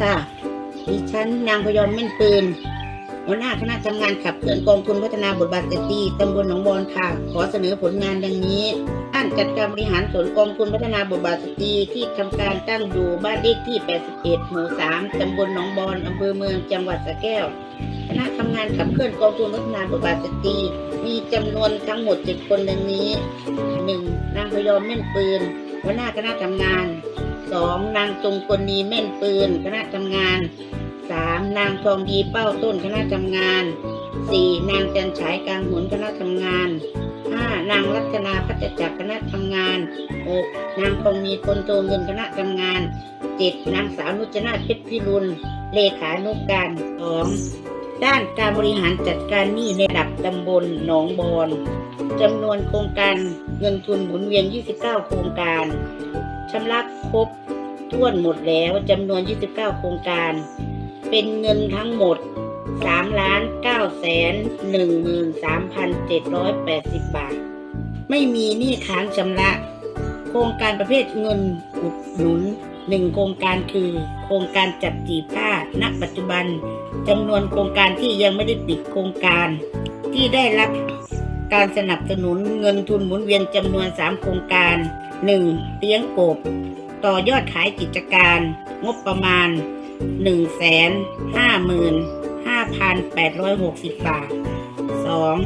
ค่ะ ดิฉันนางพยอมเม่นปืน หัวหน้าคณะทำงานขับเคลื่อนกองทุนพัฒนาบทบาทสตรีตำบลหนองบอนค่ะ ขอเสนอผลงานดังนี้ด้านจัดการบริหารส่วนกองทุนพัฒนาบทบาทสตรีที่ทำการตั้งอยู่บ้านเลขที่ 81 หมู่ 3 ตำบลหนองบอนอำเภอเมือง จังหวัดสระแก้ว คณะทำงานขับเคลื่อนกองทุนพัฒนาบทบาทสตรีมีจำนวนทั้งหมด 7 คนดังนี้ 1. นางพยอมเม่นปืน หัวหน้าคณะทำงาน 2. นางจงกลนีเม่นปืนคณะทำงาน 3. นางทองดีเป้าต้นคณะทำงาน 4. นางจันฉายกลางหุนคณะทำงาน 5. นางรัตนาพัฒจักคณะทำงาน 6. นางทองมีคนโตเงินคณะทำงาน 7. นางสาวนุจนาเพชรพิรุณเลขานุกการ 2. ด้านการบริหารจัดการหนี้ในระดับตำบลหนองบอนจำนวนโครงการเงินทุนหมุนเวียน 29 โครงการ ชำระครบถ้วนหมดแล้วจำนวน 29 โครงการ เป็นเงินทั้งหมด 3 ล้าน9แสน13,780 บาท ไม่มีหนี้ค้างชำระ โครงการประเภทเงินอุดหนุนหนึ่งโครงการคือ โครงการจัดจีบผ้าณปัจจุบันจำนวนโครงการที่ยังไม่ได้ปิดโครงการ ที่ได้รับการสนับสนุนเงินทุนหมุนเวียนจำนวน 3 โครงการ 1. เลี้ยงกบ ต่อยอดขายกิจการ งบประมาณ 155,860 บาท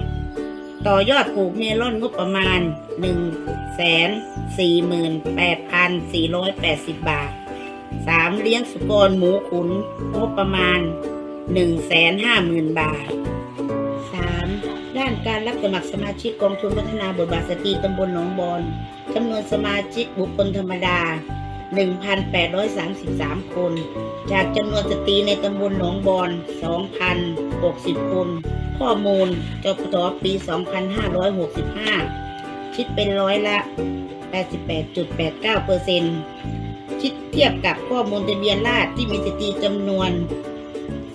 2. ต่อยอดปลูกเมลอนงบประมาณ 148,480 บาท 3. เลี้ยงสุกรหมูขุนงบประมาณ 150,000 บาท ด้านการรับสมัครสมาชิกกองทุนพัฒนาบทบาทสตรีตำบลหนองบอนจำนวนสมาชิกบุคคลธรรมดา 1,833 คน จากจำนวนสตรีในตำบลหนองบอน2,060 คน ข้อมูลจปทปี 2565 คิดเป็นร้อยละ 88.89เซคิดเทียบกับข้อมูลทะเบียนราษที่มีสตรีจำนวน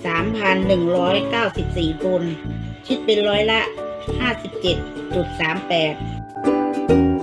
3,194 คน คิดเป็นร้อยละ 57.38